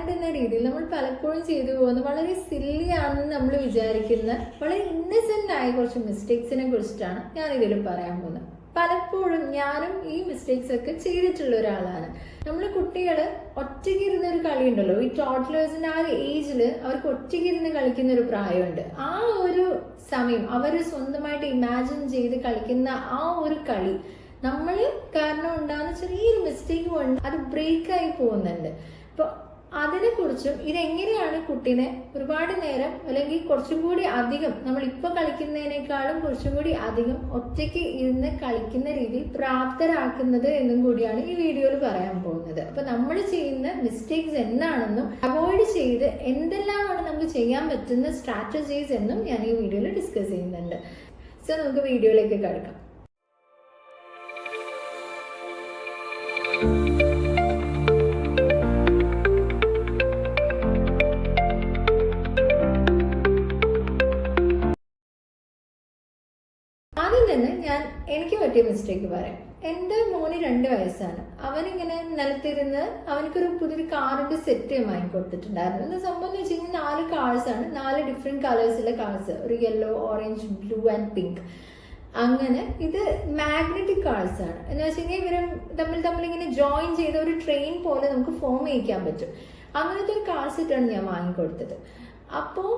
Parent എന്ന രീതിയിൽ നമ്മൾ പലപ്പോഴും ചെയ്തു പോകുന്ന. വളരെ സില്ലി ആണെന്ന് നമ്മൾ വിചാരിക്കുന്ന വളരെ ഇന്നസെന്റ് ആയ കുറച്ച് മിസ്റ്റേക്സിനെ കുറിച്ചിട്ടാണ് ഞാൻ ഇതിൽ പറയാൻ പോകുന്നത്. പലപ്പോഴും ഞാനും ഈ മിസ്റ്റേക്സ് ഒക്കെ ചെയ്തിട്ടുള്ള ഒരാളാണ്. നമ്മൾ കുട്ടികൾ ഒറ്റയ്ക്ക് ഒരു കളി ഉണ്ടല്ലോ. ഈ ടോട്ട്ലേഴ്സിന്റെ ആ ഒരു ഏജിൽ അവർക്ക് ഒറ്റയ്ക്ക് ഇരുന്ന് കളിക്കുന്ന ഒരു പ്രായമുണ്ട്. ആ ഒരു സമയം അവർ സ്വന്തമായിട്ട് ഇമാജിൻ ചെയ്ത് കളിക്കുന്ന ആ ഒരു കളി നമ്മൾ കാരണം ഉണ്ടാകുന്ന ചെറിയൊരു മിസ്റ്റേക്ക് കൊണ്ട് അത് ബ്രേക്ക് ആയി പോകുന്നുണ്ട്. അപ്പൊ അതിനെക്കുറിച്ചും ഇതെങ്ങനെയാണ് കുട്ടീനെ ഒരുപാട് നേരം അല്ലെങ്കിൽ കുറച്ചും കൂടി അധികം നമ്മൾ ഇപ്പൊ കളിക്കുന്നതിനേക്കാളും കുറച്ചും കൂടി അധികം ഒറ്റയ്ക്ക് ഇരുന്ന് കളിക്കുന്ന രീതിയിൽ പ്രാപ്തരാക്കുന്നത് എന്നും കൂടിയാണ് ഈ വീഡിയോയിൽ പറയാൻ പോകുന്നത്. അപ്പൊ നമ്മൾ ചെയ്യുന്ന മിസ്റ്റേക്സ് എന്താണെന്നും അവോയ്ഡ് ചെയ്ത് എന്തെല്ലാമാണ് നമുക്ക് ചെയ്യാൻ പറ്റുന്ന സ്ട്രാറ്റജീസ് എന്നും ഞാൻ ഈ വീഡിയോയിൽ ഡിസ്കസ് ചെയ്യുന്നുണ്ട്. സോ നമുക്ക് വീഡിയോയിലേക്ക് കിടക്കാം. പറ്റിയ മിസ്റ്റേക്ക് പറയാം. എന്റെ മോന് രണ്ട് വയസ്സാണ്. അവനിങ്ങനെ നിലത്തിരുന്ന് അവനക്കൊരു പുതിയൊരു കാറിന്റെ സെറ്റ് വാങ്ങിക്കൊടുത്തിട്ടുണ്ടായിരുന്നു. എന്താ സംഭവം എന്ന് വെച്ച് കഴിഞ്ഞാൽ നാല് കാഴ്സ് ആണ്. നാല് ഡിഫറെന്റ് കളേഴ്സിലെ കാഴ്സ് ഒരു yellow orange blue and pink അങ്ങനെ ഇത് മാഗ്നറ്റിക് കാഴ്സ് ആണ്. എന്ന് വെച്ച് കഴിഞ്ഞാൽ ഇവരെ തമ്മിൽ തമ്മിൽ ഇങ്ങനെ ജോയിൻ ചെയ്ത ഒരു ട്രെയിൻ പോലെ നമുക്ക് ഫോം ചെയ്യിക്കാൻ പറ്റും. അങ്ങനത്തെ ഒരു ആണ് ഞാൻ വാങ്ങിക്കൊടുത്തത്. അപ്പോൾ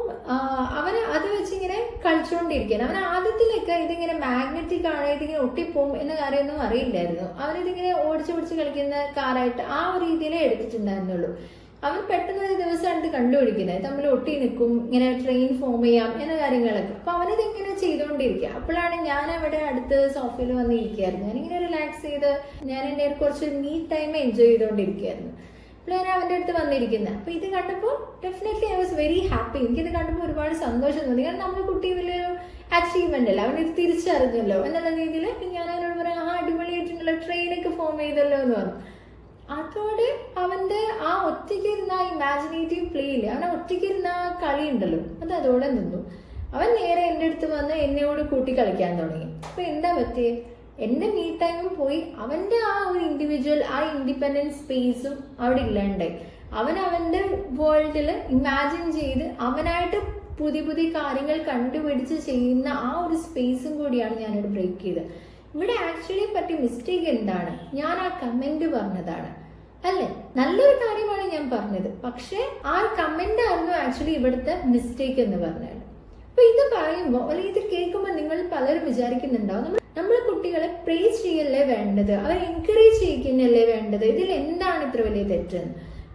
അവന് അത് വെച്ചിങ്ങനെ കളിച്ചുകൊണ്ടിരിക്കുകയാണ് അവൻ ആദ്യത്തിലൊക്കെ ഇതിങ്ങനെ മാഗ്നറ്റിക് ആണ് ഇതിങ്ങനെ ഒട്ടിപ്പോവും എന്ന കാര്യമൊന്നും അറിയില്ലായിരുന്നു. അവനിതിങ്ങനെ ഓടിച്ചു പിടിച്ച് കളിക്കുന്ന കാറായിട്ട് ആ ഒരു രീതിയിലേ എടുത്തിട്ടുണ്ടായിരുന്നുള്ളൂ. അവൻ പെട്ടെന്ന് ഒരു ദിവസം കണ്ട് കണ്ടുപിടിക്കുന്നത് തമ്മിൽ ഒട്ടി നിൽക്കും ഇങ്ങനെ ട്രെയിൻ ഫോം ചെയ്യാം എന്ന കാര്യങ്ങളൊക്കെ. അപ്പൊ അവനിതിങ്ങനെ ചെയ്തുകൊണ്ടിരിക്കുക അപ്പോഴാണ് ഞാൻ അവിടെ അടുത്ത് സോഫയിൽ വന്ന് ഇരിക്കുകയായിരുന്നു ഞാനിങ്ങനെ റിലാക്സ് ചെയ്ത് ഞാൻ എന്റെ കുറച്ച് മീ ടൈം എൻജോയ് ചെയ്തുകൊണ്ടിരിക്കുകയായിരുന്നു അപ്പോൾ ഞാൻ അവന്റെ അടുത്ത് വന്നിരിക്കുന്നത് അപ്പോൾ ഇത് കണ്ടപ്പോൾ definitely I was very happy എനിക്കിത് കണ്ടപ്പോൾ ഒരുപാട് സന്തോഷം തോന്നി. കാരണം നമ്മുടെ കുട്ടി വലിയൊരു അച്ചീവ്മെന്റ് അല്ല? അവൻ ഇത് തിരിച്ചറിഞ്ഞല്ലോ. എന്നുള്ള രീതിയിൽ ഞാൻ അവനോട് പറയാം ആ അടിപൊളിയായിട്ടുള്ള ട്രെയിനൊക്കെ ഫോം ചെയ്തല്ലോ എന്ന് പറഞ്ഞു. അതോടെ അവന്റെ ആ ഒറ്റയ്ക്കിരുന്ന ആ ഇമാജിനേറ്റീവ് പ്ലേയിൽ അവൻ ഒറ്റയ്ക്കിരുന്ന ആ കളി ഉണ്ടല്ലോ അത് അതോടെ നിന്നു. അവൻ നേരെ എന്റെ അടുത്ത് വന്ന് എന്നോട് കൂട്ടി കളിക്കാൻ തുടങ്ങി. അപ്പൊ എന്താ പറ്റിയേ? എന്റെ മീ ടൈമും പോയി. അവന്റെ ആ ഒരു ഇൻഡിവിജ്വൽ ആ ഇൻഡിപെൻഡന്റ് സ്പേസും അവിടെ ഇല്ലാണ്ടായി അവൻ അവന്റെ വേൾഡിൽ ഇമാജിൻ ചെയ്ത് അവനായിട്ട് പുതിയ പുതിയ കാര്യങ്ങൾ കണ്ടുപിടിച്ച് ചെയ്യുന്ന ആ ഒരു സ്പേസും കൂടിയാണ് ഞാനിവിടെ ബ്രേക്ക് ചെയ്തത്. ഇവിടെ ആക്ച്വലി പറ്റിയ മിസ്റ്റേക്ക് എന്താണ്? ഞാൻ ആ കമന്റ് പറഞ്ഞതാണ്. അല്ലേ? നല്ലൊരു കാര്യമാണ് ഞാൻ പറഞ്ഞത്. പക്ഷേ ആ കമന്റ് ആയിരുന്നു ആക്ച്വലി ഇവിടുത്തെ മിസ്റ്റേക്ക് എന്ന് പറഞ്ഞത്. അപ്പൊ ഇത് പറയുമ്പോൾ അല്ലെങ്കിൽ ഇത് കേൾക്കുമ്പോൾ നിങ്ങൾ പലരും വിചാരിക്കുന്നുണ്ടാവും. കുട്ടികളെ പ്രേസ് ചെയ്യല്ലേ വേണ്ടത്? അവരെ എൻകറേജ് ചെയ്യിക്കുന്നല്ലേ വേണ്ടത്? ഇതിൽ എന്താണ് ഇത്ര വലിയ തെറ്റെന്ന്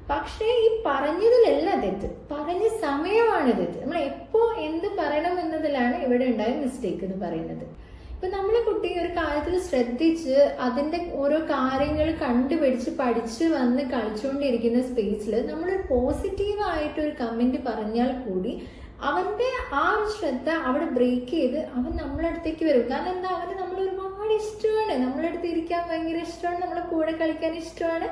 പക്ഷേ ഈ പറഞ്ഞതിലല്ല തെറ്റ്. പറഞ്ഞ സമയമാണ് തെറ്റ്. നമ്മൾ എപ്പോ എന്ത് പറയണം എന്നതിലാണ് ഇവിടെ ഉണ്ടായ മിസ്റ്റേക്ക് എന്ന് പറയുന്നത്. ഇപ്പൊ നമ്മളെ കുട്ടി ഒരു കാര്യത്തിൽ ശ്രദ്ധിച്ച് അതിന്റെ ഓരോ കാര്യങ്ങൾ കണ്ടുപിടിച്ച് പഠിച്ച് വന്ന് കളിച്ചുകൊണ്ടിരിക്കുന്ന സ്പേസിൽ നമ്മൾ പോസിറ്റീവ് ആയിട്ട് ഒരു കമന്റ് പറഞ്ഞാൽ കൂടി അവന്റെ ആ ശ്രദ്ധ അവിടെ ബ്രേക്ക് ചെയ്ത് അവൻ നമ്മളടുത്തേക്ക് വരും. കാരണം എന്താ? അവന് നമ്മൾ ഒരുപാട് ഇഷ്ടമാണ്. നമ്മളെ അടുത്ത് ഇരിക്കാൻ ഭയങ്കര ഇഷ്ടമാണ്. നമ്മളെ കൂടെ കളിക്കാൻ ഇഷ്ടമാണ്.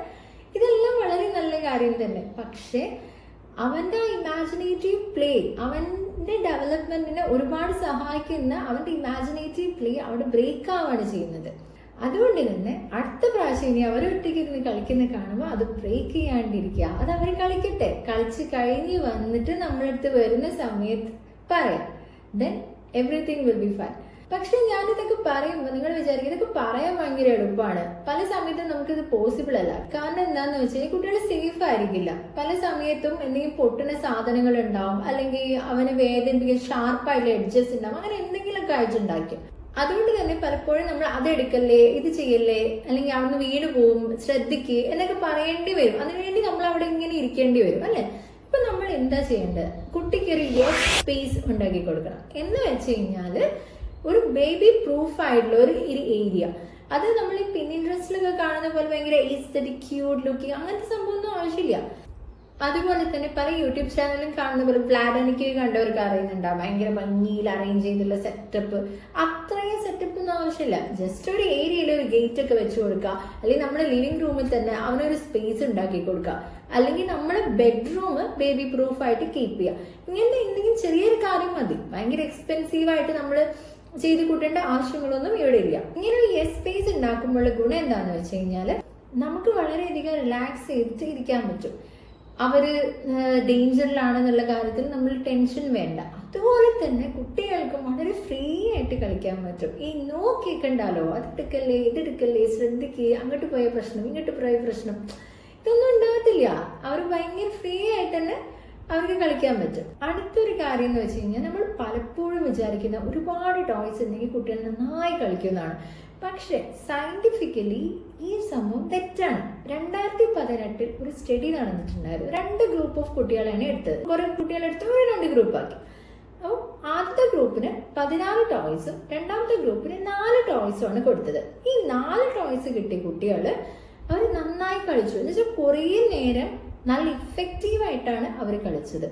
ഇതെല്ലാം വളരെ നല്ല കാര്യം തന്നെ. പക്ഷേ അവന്റെ ഇമാജിനേറ്റീവ് പ്ലേ അവന്റെ ഡെവലപ്മെന്റിനെ ഒരുപാട് സഹായിക്കുന്ന അവന്റെ ഇമാജിനേറ്റീവ് പ്ലേ അവിടെ ബ്രേക്ക് ആവാണ് ചെയ്യുന്നത്. അതുകൊണ്ട് തന്നെ അടുത്ത പ്രാവശ്യം ഇനി അവർ ഇരുന്ന് കളിക്കുന്ന കാണുമ്പോൾ അത് ബ്രേക്ക് ചെയ്യാണ്ടിരിക്കുക. അത് അവർ കളിക്കട്ടെ. കളിച്ച് കഴിഞ്ഞ് വന്നിട്ട് നമ്മളടുത്ത് വരുന്ന സമയത്ത് പറയാം. Then everything will be fine പക്ഷെ ഞാൻ ഇതൊക്കെ പറയുമ്പോൾ നിങ്ങൾ വിചാരിക്കും ഇതൊക്കെ പറയാൻ ഭയങ്കര എളുപ്പമാണ്. പല സമയത്തും നമുക്കിത് പോസിബിൾ അല്ല. കാരണം എന്താന്ന് വെച്ചാൽ കുട്ടികൾ സേഫ് ആയിരിക്കില്ല. പല സമയത്തും എന്തെങ്കിലും പൊട്ടുന്ന സാധനങ്ങൾ ഉണ്ടാവും അല്ലെങ്കിൽ അവന് വേദനിപ്പിക്കുന്ന ഷാർപ്പായിട്ടുള്ള എഡ്ജസ് ഉണ്ടാവും അങ്ങനെ എന്തെങ്കിലുമൊക്കെ ഉണ്ടാക്കും. അതുകൊണ്ട് തന്നെ പലപ്പോഴും നമ്മൾ അതെടുക്കല്ലേ ഇത് ചെയ്യല്ലേ അല്ലെങ്കിൽ അവിടുന്ന് വീണ് പോവും ശ്രദ്ധിക്ക് എന്നൊക്കെ പറയേണ്ടി വരും. അതിനുവേണ്ടി നമ്മൾ അവിടെ ഇങ്ങനെ ഇരിക്കേണ്ടി വരും അല്ലെ? ഇപ്പൊ നമ്മൾ എന്താ ചെയ്യേണ്ടത്? കുട്ടിക്ക് ഒരു സ്പേസ് ഉണ്ടാക്കി കൊടുക്കണം. എന്ന് വെച്ച് കഴിഞ്ഞാൽ ഒരു ബേബി പ്രൂഫ് ആയിട്ടുള്ള ഒരു ഏരിയ അത് നമ്മൾ ഈ പിൻ ഇൻട്രസ്റ്റിലൊക്കെ കാണുന്ന പോലെ ഭയങ്കര ഈസ്തറ്റിക് ക്യൂട്ട് ലുക്കിങ് അങ്ങനത്തെ സംഭവമൊന്നും ആവശ്യമില്ല. അതുപോലെ തന്നെ പല യൂട്യൂബ് ചാനലും കാണുന്ന പോലെ പ്ലാഡനിക്ക് കണ്ടവർക്ക് അറിയുന്നുണ്ടാവും ഭയങ്കര ഭംഗിയിൽ അറേഞ്ച് ചെയ്തുള്ള സെറ്റപ്പ് അത്രയും സെറ്റപ്പ് ഒന്നും ആവശ്യമില്ല. ജസ്റ്റ് ഒരു ഏരിയയിൽ ഒരു ഗേറ്റ് ഒക്കെ വെച്ച് കൊടുക്കുക അല്ലെങ്കിൽ നമ്മുടെ ലിവിംഗ് റൂമിൽ തന്നെ അവനൊരു സ്പേസ് ഉണ്ടാക്കി കൊടുക്കുക അല്ലെങ്കിൽ നമ്മുടെ ബെഡ്റൂം ബേബി പ്രൂഫ് ആയിട്ട് കീപ്പ് ചെയ്യുക ഇങ്ങനത്തെ എന്തെങ്കിലും ചെറിയൊരു കാര്യം മതി. ഭയങ്കര എക്സ്പെൻസീവ് ആയിട്ട് നമ്മൾ ചെയ്ത് കൂട്ടേണ്ട ആവശ്യങ്ങളൊന്നും ഇവിടെ ഇല്ല. ഇങ്ങനെ ഒരു സ്പേസ് ഉണ്ടാക്കുമ്പോഴുള്ള ഗുണം എന്താണെന്ന് വെച്ച് കഴിഞ്ഞാൽ നമുക്ക് വളരെയധികം റിലാക്സ് ചെയ്തിട്ട് ഇരിക്കാൻ പറ്റും. അവർ ഡേഞ്ചറിലാണെന്നുള്ള കാര്യത്തിൽ നമ്മൾ ടെൻഷൻ വേണ്ട. അതുപോലെ തന്നെ കുട്ടികൾക്കും വളരെ ഫ്രീ ആയിട്ട് കളിക്കാൻ പറ്റും. ഈ നോ എടുക്കല്ലേ അതെടുക്കല്ലേ ഇതെടുക്കല്ലേ ശ്രദ്ധിക്കുക അങ്ങോട്ട് പോയ പ്രശ്നം ഇങ്ങോട്ട് പോയ പ്രശ്നം ഇതൊന്നും ഉണ്ടാകത്തില്ല. അവർ ഭയങ്കര ഫ്രീ ആയിട്ട് തന്നെ അവർക്ക് കളിക്കാൻ പറ്റും. അടുത്തൊരു കാര്യം എന്ന് വെച്ച് കഴിഞ്ഞാൽ നമ്മൾ പലപ്പോഴും വിചാരിക്കുന്ന ഒരുപാട് ടോയ്സ് ഉണ്ടെങ്കിൽ കുട്ടികൾ നന്നായി കളിക്കുന്നതാണ്. പക്ഷെ സയന്റിഫിക്കലി ഈ സംഭവം തെറ്റാണ്. രണ്ടായിരത്തി പതിനെട്ടിൽ ഒരു സ്റ്റഡി നടന്നിട്ടുണ്ടായിരുന്നു. രണ്ട് ഗ്രൂപ്പ് ഓഫ് കുട്ടികളെയാണ് എടുത്തത്. കുറെ കുട്ടികളെടുത്ത് ഒരു രണ്ട് ഗ്രൂപ്പാക്കി അപ്പോൾ ആദ്യത്തെ ഗ്രൂപ്പിന് പതിനാറ് ടോയ്സും രണ്ടാമത്തെ ഗ്രൂപ്പിന് നാല് ടോയ്സും ആണ് കൊടുത്തത്. ഈ നാല് ടോയ്സ് കിട്ടിയ കുട്ടികൾ അവർ നന്നായി കളിച്ചു. എന്ന് വെച്ചാൽ കുറേ നേരം നല്ല ഇഫക്റ്റീവ് ആയിട്ടാണ് അവർ കളിച്ചത്.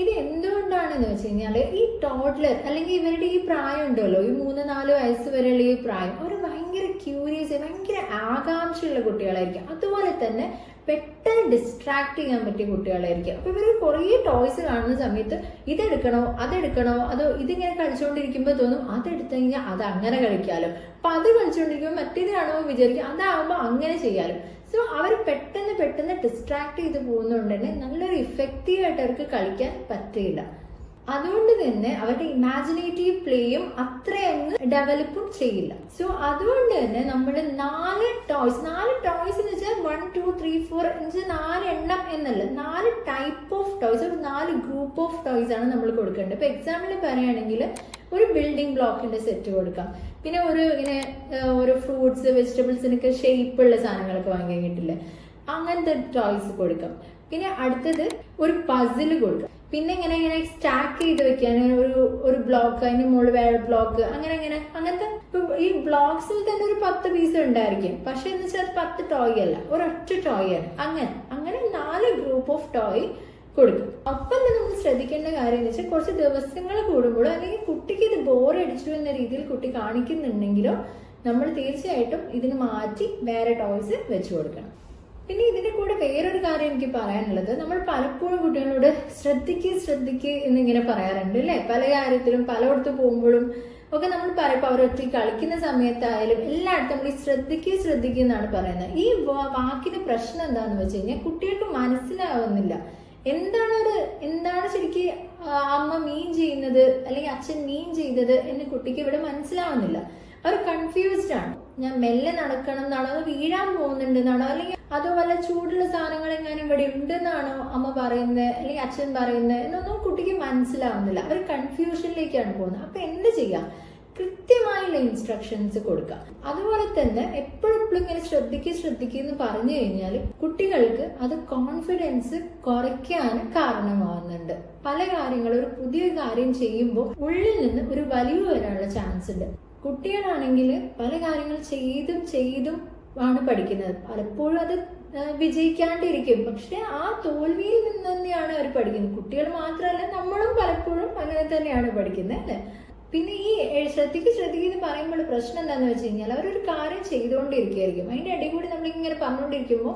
ഇത് എന്തുകൊണ്ടാണെന്ന് വെച്ച് കഴിഞ്ഞാൽ ഈ ടോഡ്ലർ അല്ലെങ്കിൽ ഇവരുടെ ഈ പ്രായം ഉണ്ടല്ലോ ഈ മൂന്ന് നാല് വയസ്സ് വരെയുള്ള ഈ പ്രായം അവർ ഭയങ്കര ക്യൂരിയസ് ഭയങ്കര ആകാംക്ഷയുള്ള കുട്ടികളായിരിക്കും. അതുപോലെ തന്നെ പെട്ടെന്ന് ഡിസ്ട്രാക്ട് ചെയ്യാൻ പറ്റിയ കുട്ടികളായിരിക്കും. അപ്പൊ ഇവർ കുറേ ടോയ്സ് കാണുന്ന സമയത്ത് ഇതെടുക്കണോ അതെടുക്കണോ അതോ ഇതിങ്ങനെ കളിച്ചുകൊണ്ടിരിക്കുമ്പോൾ തോന്നും അതെടുത്തു കഴിഞ്ഞാൽ അത് അങ്ങനെ കളിക്കാലോ. അപ്പൊ അത് കളിച്ചുകൊണ്ടിരിക്കുമ്പോൾ മറ്റേത് കാണുമ്പോൾ വിചാരിക്കും. അതാകുമ്പോൾ അങ്ങനെ ചെയ്യാലോ. സോ അവർ പെട്ടെന്ന് പെട്ടെന്ന് ഡിസ്ട്രാക്ട് ചെയ്ത് പോകുന്നതുകൊണ്ട് തന്നെ നല്ലൊരു ഇഫക്റ്റീവ് ആയിട്ട് അവർക്ക് കളിക്കാൻ പറ്റില്ല അതുകൊണ്ട് തന്നെ അവരുടെ ഇമാജിനേറ്റീവ് പ്ലേയും അത്രയൊന്നും ഡെവലപ്പും ചെയ്യില്ല. സോ അതുകൊണ്ട് തന്നെ നമ്മൾ നാല് ടോയ്സ് നാല് ടോയ്സ് എന്ന് വെച്ചാൽ വൺ ടു ത്രീ ഫോർ എന്ന് വെച്ചാൽ നാല് എണ്ണം എന്നല്ല നാല് ടൈപ്പ് ഓഫ് ടോയ്സ് ഒരു നാല് ഗ്രൂപ്പ് ഓഫ് ടോയ്സ് ആണ് നമ്മൾ കൊടുക്കേണ്ടത്. ഇപ്പൊ എക്സാമ്പിൾ പറയുകയാണെങ്കിൽ ഒരു ബിൽഡിംഗ് ബ്ലോക്കിന്റെ സെറ്റ് കൊടുക്കാം. പിന്നെ ഒരു ഇങ്ങനെ ഒരു ഫ്രൂട്ട്സ് വെജിറ്റബിൾസിനൊക്കെ ഷേപ്പുള്ള സാധനങ്ങളൊക്കെ വാങ്ങി കിട്ടില്ലേ അങ്ങനത്തെ ടോയ്സ് കൊടുക്കാം. പിന്നെ അടുത്തത് ഒരു പസിൽ കൊടുക്കാം. പിന്നെ ഇങ്ങനെ ഇങ്ങനെ സ്റ്റാക്ക് ചെയ്ത് വെക്കാൻ ഒരു ഒരു ബ്ലോക്ക് അതിന് മുകളിൽ വേറെ ബ്ലോക്ക് അങ്ങനെ അങ്ങനെ. അങ്ങനത്തെ ഈ ബ്ലോക്സിൽ തന്നെ ഒരു പത്ത് പീസ് ഉണ്ടായിരിക്കും. പക്ഷെ എന്ന് വെച്ചാൽ പത്ത് ടോയ് അല്ല. ഒരൊറ്റ ടോയ് ആണ്. അങ്ങനെ അങ്ങനെ നാല് ഗ്രൂപ്പ് ഓഫ് ടോയ് കൊടുക്കും. അപ്പം തന്നെ നമ്മൾ ശ്രദ്ധിക്കേണ്ട കാര്യം എന്ന് വെച്ചാൽ കുറച്ച് ദിവസങ്ങൾ കൂടുമ്പോൾ അല്ലെങ്കിൽ കുട്ടിക്ക് ഇത് ബോറടിച്ചു എന്ന രീതിയിൽ കുട്ടി കാണിക്കുന്നുണ്ടെങ്കിലോ നമ്മൾ തീർച്ചയായിട്ടും ഇതിന് മാറ്റി വേറെ ടോയ്സ് വെച്ചു കൊടുക്കണം. പിന്നെ ഇതിന്റെ കൂടെ വേറൊരു കാര്യം എനിക്ക് പറയാനുള്ളത്. നമ്മൾ പലപ്പോഴും കുട്ടികളോട് ശ്രദ്ധിക്കുക ശ്രദ്ധിക്കുക എന്നിങ്ങനെ പറയാറുണ്ട് അല്ലേ? പല കാര്യത്തിലും പലയിടത്ത് പോകുമ്പോഴും ഒക്കെ നമ്മൾ പറയപ്പോൾ ഒറ്റ കളിക്കുന്ന സമയത്തായാലും എല്ലായിടത്തും നമ്മൾ ഈ ശ്രദ്ധിക്കുക ശ്രദ്ധിക്കുക എന്നാണ് പറയുന്നത്. ഈ വാക്കിന്റെ പ്രശ്നം എന്താണെന്ന് വെച്ച് കഴിഞ്ഞാൽ കുട്ടികൾക്ക് മനസ്സിലാവുന്നില്ല. എന്താണ് അത് എന്താണ് ശരിക്കും അമ്മ മീൻ ചെയ്യുന്നത് അല്ലെങ്കിൽ അച്ഛൻ മീൻ ചെയ്തത് എന്ന് കുട്ടിക്ക് ഇവിടെ മനസ്സിലാവുന്നില്ല. അവർ കൺഫ്യൂസ്ഡ് ആണ്. ഞാൻ മെല്ലെ നടക്കണം എന്നാണോ അത് വീഴാൻ പോകുന്നുണ്ടെന്നാണോ അല്ലെങ്കിൽ അതോ വല്ല ചൂടുള്ള സാധനങ്ങൾ എങ്ങാനും ഇവിടെ ഉണ്ടെന്നാണോ അമ്മ പറയുന്നത് അല്ലെങ്കിൽ അച്ഛൻ പറയുന്നത് എന്നൊന്നും കുട്ടിക്ക് മനസ്സിലാവുന്നില്ല. അവർ കൺഫ്യൂഷനിലേക്കാണ് പോകുന്നത്. അപ്പൊ എന്ത് ചെയ്യാം? കൃത്യമായുള്ള ഇൻസ്ട്രക്ഷൻസ് കൊടുക്കുക അതുപോലെ തന്നെ എപ്പോഴും ഇങ്ങനെ ശ്രദ്ധിക്കുക ശ്രദ്ധിക്കുക എന്ന് പറഞ്ഞു കഴിഞ്ഞാൽ കുട്ടികൾക്ക് അത് കോൺഫിഡൻസ് കുറയ്ക്കാൻ കാരണമാവുന്നുണ്ട്. പല കാര്യങ്ങളും ഒരു പുതിയ കാര്യം ചെയ്യുമ്പോൾ ഉള്ളിൽ നിന്ന് ഒരു വലിവ് വരാനുള്ള ചാൻസ് ഉണ്ട്. കുട്ടികളാണെങ്കിൽ പല കാര്യങ്ങൾ ചെയ്തും ചെയ്തും ആണ് പഠിക്കുന്നത്. പലപ്പോഴും അത് വിജയിക്കാണ്ടിരിക്കും. പക്ഷെ ആ തോൽവിയിൽ നിന്ന് തന്നെയാണ് അവർ പഠിക്കുന്നത്. കുട്ടികൾ മാത്രമല്ല നമ്മളും പലപ്പോഴും അങ്ങനെ തന്നെയാണ് പഠിക്കുന്നത് അല്ലേ? പിന്നെ ഈ ശ്രദ്ധിക്ക് ശ്രദ്ധിക്കുന്ന പറയുമ്പോൾ പ്രശ്നം എന്താണെന്ന് വെച്ച് കഴിഞ്ഞാൽ അവരൊരു കാര്യം ചെയ്തുകൊണ്ടിരിക്കുകയായിരിക്കും. അതിന്റെ ഇടയിൽ കൂടി നമ്മളിങ്ങനെ പറഞ്ഞുകൊണ്ടിരിക്കുമ്പോൾ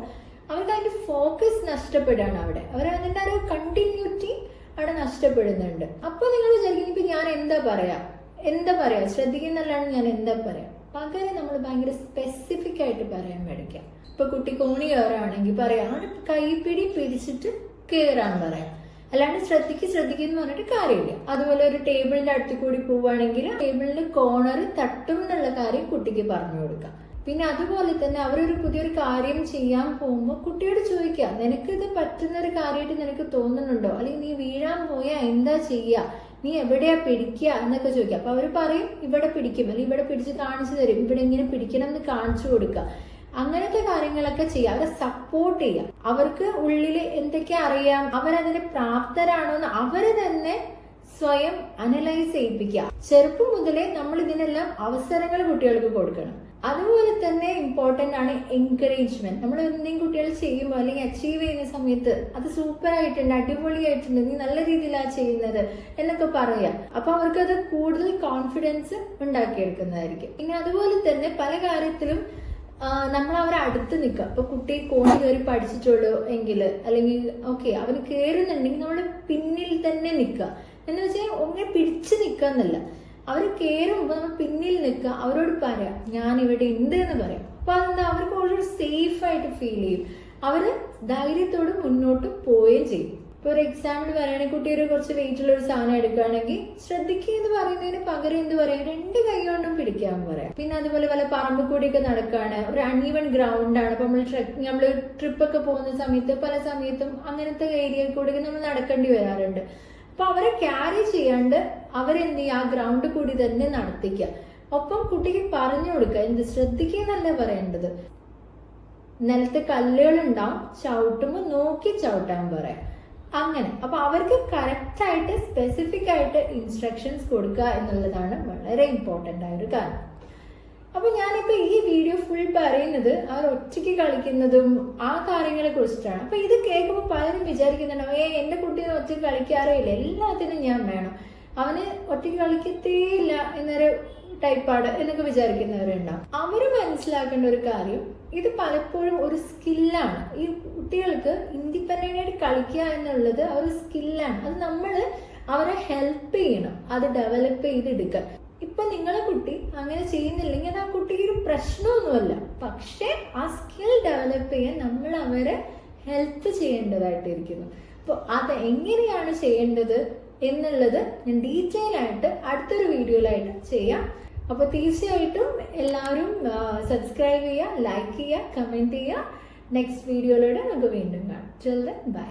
അവർക്ക് അതിന്റെ ഫോക്കസ് നഷ്ടപ്പെടുകയാണ് അവിടെ. അവർ അതിന്റെ ആ ഒരു കണ്ടിന്യൂറ്റി അവിടെ നഷ്ടപ്പെടുന്നുണ്ട്. അപ്പൊ നിങ്ങൾ വിചാരിക്കും ഇപ്പൊ ഞാൻ എന്താ പറയാ? എന്താ പറയാ? ശ്രദ്ധിക്കുന്നല്ലാണ്ട് ഞാൻ എന്താ പറയാ? പകരം നമ്മൾ ഭയങ്കര സ്പെസിഫിക് ആയിട്ട് പറയാൻ പഠിക്കാം ഇപ്പൊ കുട്ടി കോണി കയറുകയാണെങ്കിൽ പറയാം കൈപ്പിടി പിരിച്ചിട്ട് കയറാൻ പറയാം. അല്ലാണ്ട് ശ്രദ്ധിക്ക് ശ്രദ്ധിക്കുന്നു പറഞ്ഞിട്ട് കാര്യമില്ല. അതുപോലെ ഒരു ടേബിളിന്റെ അടുത്ത് കൂടി പോവുകയാണെങ്കിൽ ടേബിളിന്റെ കോർണർ തട്ടും എന്നുള്ള കാര്യം കുട്ടിക്ക് പറഞ്ഞു കൊടുക്കാം. പിന്നെ അതുപോലെ തന്നെ അവരൊരു പുതിയൊരു കാര്യം ചെയ്യാൻ പോകുമ്പോൾ കുട്ടിയോട് ചോദിക്കുക നിനക്ക് ഇത് പറ്റുന്ന ഒരു കാര്യമായിട്ട് നിനക്ക് തോന്നുന്നുണ്ടോ? അല്ലെങ്കിൽ നീ വീഴാൻ പോയാ എന്താ ചെയ്യുക നീ എവിടെയാ പിടിക്കുക? എന്നൊക്കെ ചോദിക്കുക. അപ്പൊ അവർ പറയും ഇവിടെ പിടിക്കും. അല്ലെങ്കിൽ ഇവിടെ പിടിച്ച് കാണിച്ചു തരും. ഇവിടെ ഇങ്ങനെ പിടിക്കണം എന്ന് കാണിച്ചു കൊടുക്കുക. അങ്ങനത്തെ കാര്യങ്ങളൊക്കെ ചെയ്യുക. അവരെ സപ്പോർട്ട് ചെയ്യുക. അവർക്ക് ഉള്ളിൽ എന്തൊക്കെ അറിയാം? അവരതിന് പ്രാപ്തരാണോ എന്ന് അവർ തന്നെ സ്വയം അനലൈസ് ചെയ്യിപ്പിക്കുക. ചെറുപ്പം മുതലേ നമ്മൾ ഇതിനെല്ലാം അവസരങ്ങൾ കുട്ടികൾക്ക് കൊടുക്കണം. അതുപോലെ തന്നെ ഇമ്പോർട്ടന്റ് ആണ് എൻകറേജ്മെന്റ് നമ്മൾ എന്തെങ്കിലും കുട്ടികൾ ചെയ്യുമ്പോൾ അല്ലെങ്കിൽ അച്ചീവ് ചെയ്യുന്ന സമയത്ത് അത് സൂപ്പർ ആയിട്ടുണ്ട് അടിപൊളിയായിട്ടുണ്ട് നീ നല്ല രീതിയിലാണ് ചെയ്യുന്നത് എന്നൊക്കെ പറയാം അപ്പൊ അവർക്കത് കൂടുതൽ കോൺഫിഡൻസ് ഉണ്ടാക്കിയെടുക്കുന്നതായിരിക്കും. പിന്നെ അതുപോലെ തന്നെ പല കാര്യത്തിലും നമ്മൾ അവരെ അടുത്ത് നിൽക്കുക. ഇപ്പൊ കുട്ടി കോണി കയറി പഠിച്ചിട്ടുള്ളൂ എങ്കിൽ അല്ലെങ്കിൽ ഓക്കെ അവന് കയറുന്നുണ്ടെങ്കിൽ നമ്മൾ പിന്നിൽ തന്നെ നിൽക്കുക. എന്ന് വെച്ചാൽ ഒന്നിനെ പിടിച്ചു നിൽക്കുക എന്നല്ല അവർ കയറുമ്പോൾ നമ്മൾ പിന്നിൽ നിൽക്കുക അവരോട് പറയാം ഞാൻ ഇവിടെ ഉണ്ട് എന്ന് പറയാം. അപ്പൊ അതെന്താ? അവർക്ക് ഓൾറെഡി സേഫ് ആയിട്ട് ഫീൽ ചെയ്യും. അവർ ധൈര്യത്തോട് മുന്നോട്ട് പോവുകയും ചെയ്യും. ഇപ്പൊ ഒരു എക്സാമ്പിൾ പറയുകയാണെങ്കിൽ കുട്ടി ഒരു കുറച്ച് വെയിറ്റ് ഉള്ള ഒരു സാധനം എടുക്കുകയാണെങ്കിൽ ശ്രദ്ധിക്കുക എന്ന് പറയുന്നതിന് പകരം എന്ത് പറയാം? രണ്ട് കൈ കൊണ്ടും പിടിക്കാൻ പറയാം. പിന്നെ അതുപോലെ പല പറമ്പ് കൂടിയൊക്കെ നടക്കുകയാണ് ഒരു അൺഈവൺ ഗ്രൗണ്ട് ആണ്. അപ്പൊ നമ്മൾ ട്രക്ക് നമ്മൾ ട്രിപ്പ് ഒക്കെ പോകുന്ന സമയത്ത് പല സമയത്തും അങ്ങനത്തെ ഏരിയയിൽ കൂടി നമ്മൾ നടക്കേണ്ടി വരാറുണ്ട്. അപ്പൊ അവരെ ക്യാരി ചെയ്യാണ്ട് അവരെന്ത് ആ ഗ്രൗണ്ട് കൂടി തന്നെ നടത്തിക്കുക. ഒപ്പം കുട്ടിക്ക് പറഞ്ഞു കൊടുക്കുക. എന്ത് ശ്രദ്ധിക്കുക എന്നല്ല പറയേണ്ടത്? നിലത്ത് കല്ലുകൾ ഉണ്ടാവും ചവിട്ടുമ്പോൾ നോക്കി ചവിട്ടാൻ പറയാം. അങ്ങനെ. അപ്പൊ അവർക്ക് കറക്റ്റ് ആയിട്ട് സ്പെസിഫിക് ആയിട്ട് ഇൻസ്ട്രക്ഷൻസ് കൊടുക്കുക എന്നുള്ളതാണ് വളരെ ഇമ്പോർട്ടന്റ് ആയ ഒരു കാര്യം. അപ്പൊ ഞാനിപ്പോ ഈ വീഡിയോ ഫുൾ പറയുന്നത് അവർ ഒറ്റയ്ക്ക് കളിക്കുന്നതും ആ കാര്യങ്ങളെ കുറിച്ചിട്ടാണ്. അപ്പൊ ഇത് കേൾക്കുമ്പോൾ പലരും വിചാരിക്കുന്നുണ്ടാവും ഏ എന്റെ കുട്ടീനെ ഒറ്റയ്ക്ക് കളിക്കാറേ ഇല്ല എല്ലാത്തിനും ഞാൻ വേണം. അവന് ഒറ്റയ്ക്ക് കളിക്കത്തേയില്ല എന്നൊരു ടൈപ്പാണ് എന്നൊക്കെ വിചാരിക്കുന്നവരുണ്ടാവും. അവർ മനസ്സിലാക്കേണ്ട ഒരു കാര്യം ഇത് പലപ്പോഴും ഒരു സ്കില്ലാണ്. ഈ കുട്ടികൾക്ക് ഇൻഡിപെൻഡന്റ് ആയിട്ട് കളിക്കുക എന്നുള്ളത് ഒരു സ്കില്ലാണ്. അത് നമ്മൾ അവരെ ഹെൽപ്പ് ചെയ്യണം അത് ഡെവലപ്പ് ചെയ്തെടുക്കാൻ. ഇപ്പൊ നിങ്ങളെ കുട്ടി അങ്ങനെ ചെയ്യുന്നില്ലെങ്കിൽ അത് ആ കുട്ടിക്ക് ഒരു പ്രശ്നമൊന്നുമല്ല. പക്ഷെ ആ സ്കിൽ ഡെവലപ്പ് ചെയ്യാൻ നമ്മൾ അവരെ ഹെൽപ്പ് ചെയ്യേണ്ടതായിട്ടിരിക്കുന്നു. അപ്പോൾ അത് എങ്ങനെയാണ് ചെയ്യേണ്ടത് എന്നുള്ളത് ഞാൻ ഡീറ്റെയിൽ ആയിട്ട് അടുത്തൊരു വീഡിയോയിലായിട്ട് ചെയ്യാം. അപ്പോൾ തീർച്ചയായിട്ടും എല്ലാവരും സബ്സ്ക്രൈബ് ചെയ്യുക ലൈക്ക് ചെയ്യുക കമന്റ് ചെയ്യുക. നെക്സ്റ്റ് വീഡിയോയിലൂടെ നമുക്ക് വീണ്ടും കാണാം. Children by